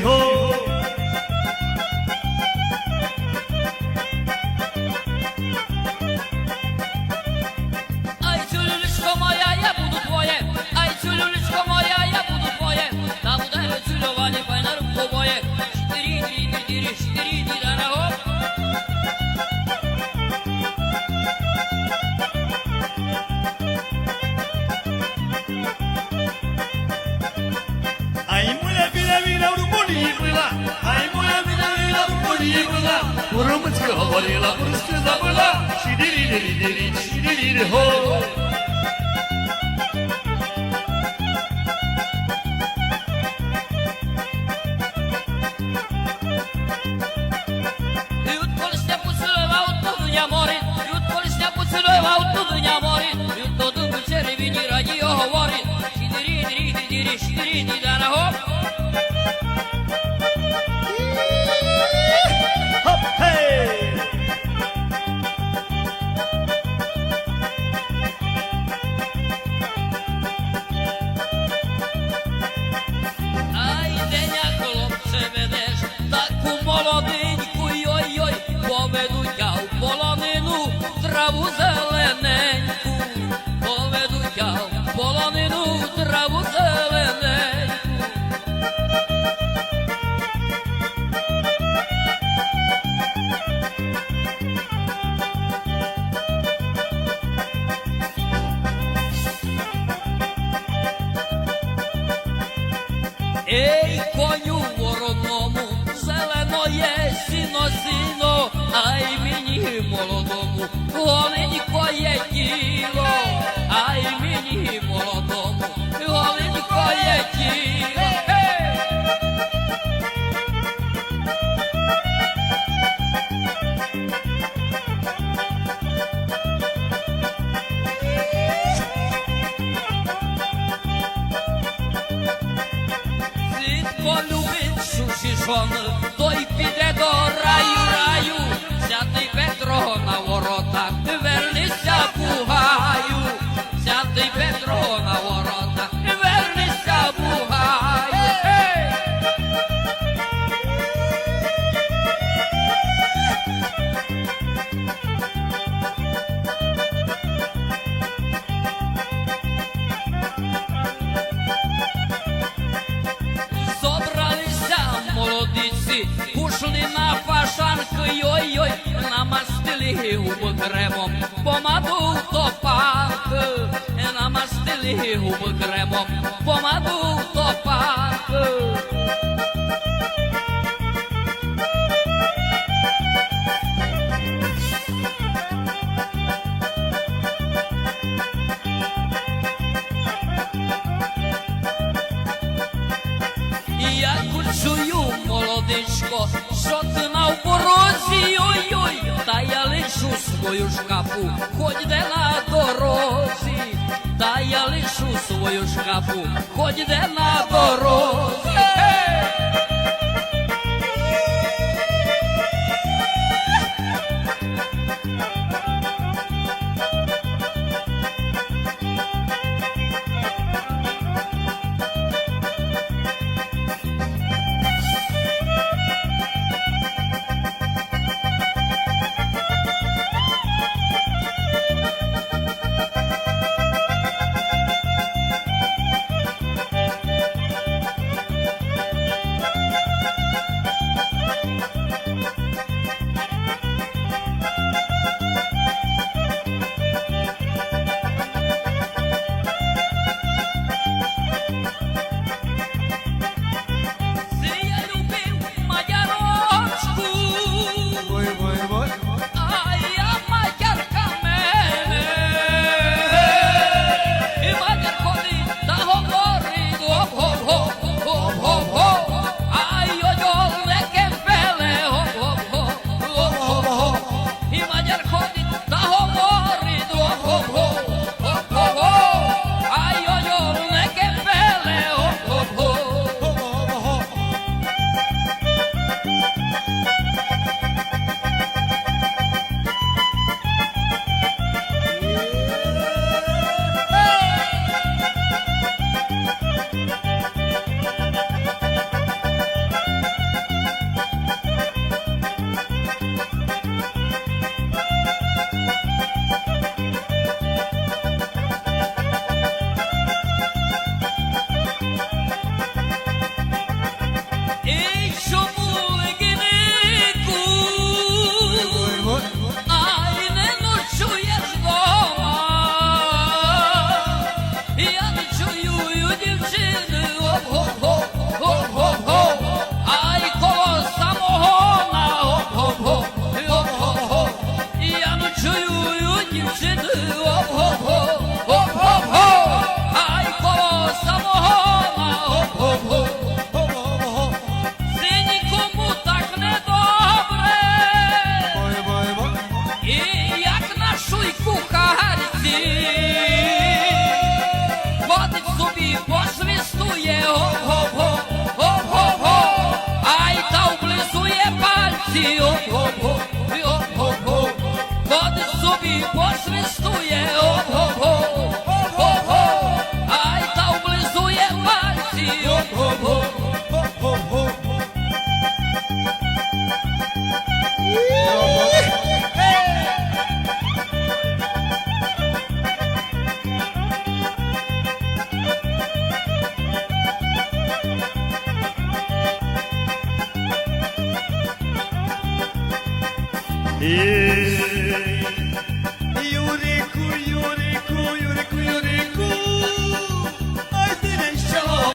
Ho. Morila pruska zabla, şidiri diri diri, şidiri ho. Yut poliste pusulu va uttu dünya mori, yut poliste pusulu va uttu dünya mori, yut dodu gülseri bini radio ho vori, şidiri diri diri, şidiri diri dana ho. Ей, коню вороному, зелено є сіно, сіно, ай мені молодому, голенько є тіло, ай мені молодому, żony, dojdzie do raju. Пашанки, йой-йой, намастили губи кремом, помаду в намастили губи кремом, помаду в топах. Я чую, свою шкапу, хоч де на дорозі, та я лишу свою шкапу, хоч де на дорозі. Bir